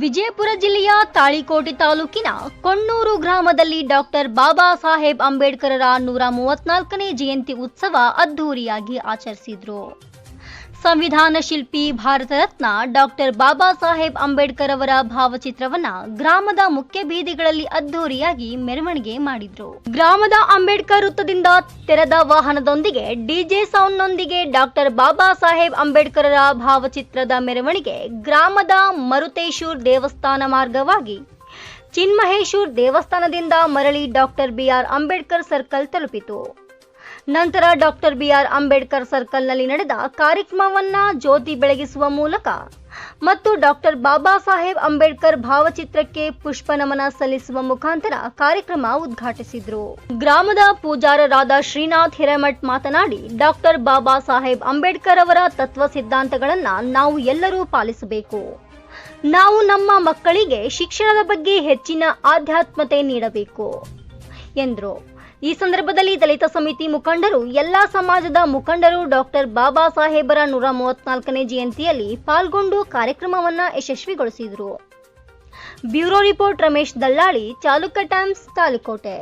ವಿಜಯಪುರ ಜಿಲ್ಲೆಯ ತಾಳಿಕೋಟೆ ತಾಲೂಕಿನ ಕೊಣ್ಣೂರು ಗ್ರಾಮದಲ್ಲಿ ಡಾಕ್ಟರ್ ಬಾಬಾ ಸಾಹೇಬ್ ಅಂಬೇಡ್ಕರರ ನೂರ ಮೂವತ್ನಾಲ್ಕನೇ ಜಯಂತಿ ಉತ್ಸವ ಅದ್ಧೂರಿಯಾಗಿ ಆಚರಿಸಿದ್ರು. ಸಂವಿಧಾನ ಶಿಲ್ಪಿ ಭಾರತ ರತ್ನ ಡಾಕ್ಟರ್ ಬಾಬಾ ಸಾಹೇಬ್ ಅಂಬೇಡ್ಕರ್ ಅವರ ಭಾವಚಿತ್ರವನ್ನ ಗ್ರಾಮದ ಮುಖ್ಯ ಬೀದಿಗಳಲ್ಲಿ ಅದ್ದೂರಿಯಾಗಿ ಮೆರವಣಿಗೆ ಮಾಡಿದ್ರು. ಗ್ರಾಮದ ಅಂಬೇಡ್ಕರ್ ವೃತ್ತದಿಂದ ತೆರೆದ ವಾಹನದೊಂದಿಗೆ ಡಿಜೆ ಸೌಂಡ್ನೊಂದಿಗೆ ಡಾಕ್ಟರ್ ಬಾಬಾ ಸಾಹೇಬ್ ಅಂಬೇಡ್ಕರರ ಭಾವಚಿತ್ರದ ಮೆರವಣಿಗೆ ಗ್ರಾಮದ ಮರುತೇಶೂರ್ ದೇವಸ್ಥಾನ ಮಾರ್ಗವಾಗಿ ಚಿನ್ಮಹೇಶೂರ್ ದೇವಸ್ಥಾನದಿಂದ ಮರಳಿ ಡಾಕ್ಟರ್ ಬಿಆರ್ ಅಂಬೇಡ್ಕರ್ ಸರ್ಕಲ್ ತಲುಪಿತು. ನಂತರ ಡಾಕ್ಟರ್ ಬಿಆರ್ ಅಂಬೇಡ್ಕರ್ ಸರ್ಕಲ್ನಲ್ಲಿ ನಡೆದ ಕಾರ್ಯಕ್ರಮವನ್ನ ಜ್ಯೋತಿ ಬೆಳಗಿಸುವ ಮೂಲಕ ಮತ್ತು ಡಾಕ್ಟರ್ ಬಾಬಾ ಸಾಹೇಬ್ ಅಂಬೇಡ್ಕರ್ ಭಾವಚಿತ್ರಕ್ಕೆ ಪುಷ್ಪ ನಮನ ಸಲ್ಲಿಸುವ ಮುಖಾಂತರ ಕಾರ್ಯಕ್ರಮ ಉದ್ಘಾಟಿಸಿದ್ರು. ಗ್ರಾಮದ ಪೂಜಾರರಾದ ಶ್ರೀನಾಥ್ ಹಿರೇಮಠ್ ಮಾತನಾಡಿ, ಡಾಕ್ಟರ್ ಬಾಬಾ ಸಾಹೇಬ್ ಅಂಬೇಡ್ಕರ್ ಅವರ ತತ್ವ ಸಿದ್ಧಾಂತಗಳನ್ನ ನಾವು ಎಲ್ಲರೂ ಪಾಲಿಸಬೇಕು. ನಾವು ನಮ್ಮ ಮಕ್ಕಳಿಗೆ ಶಿಕ್ಷಣದ ಬಗ್ಗೆ ಹೆಚ್ಚಿನ ಆಧ್ಯಾತ್ಮತೆ ನೀಡಬೇಕು, ಎಂದರು. ಈ ಸಂದರ್ಭದಲ್ಲಿ ದಲಿತ ಸಮಿತಿ ಮುಖಂಡರು, ಎಲ್ಲಾ ಸಮಾಜದ ಮುಖಂಡರು ಡಾಕ್ಟರ್ ಬಾಬಾ ಸಾಹೇಬರ ನೂರ ಮೂವತ್ನಾಲ್ಕನೇ ಜಯಂತಿಯಲ್ಲಿ ಪಾಲ್ಗೊಂಡು ಕಾರ್ಯಕ್ರಮವನ್ನು ಯಶಸ್ವಿಗೊಳಿಸಿದರು. ಬ್ಯೂರೋ ರಿಪೋರ್ಟ್ ರಮೇಶ್ ದಲ್ಲಾಳಿ, ಚಾಲುಕ್ಯ ಟೈಮ್ಸ್ ತಾಳಿಕೋಟೆ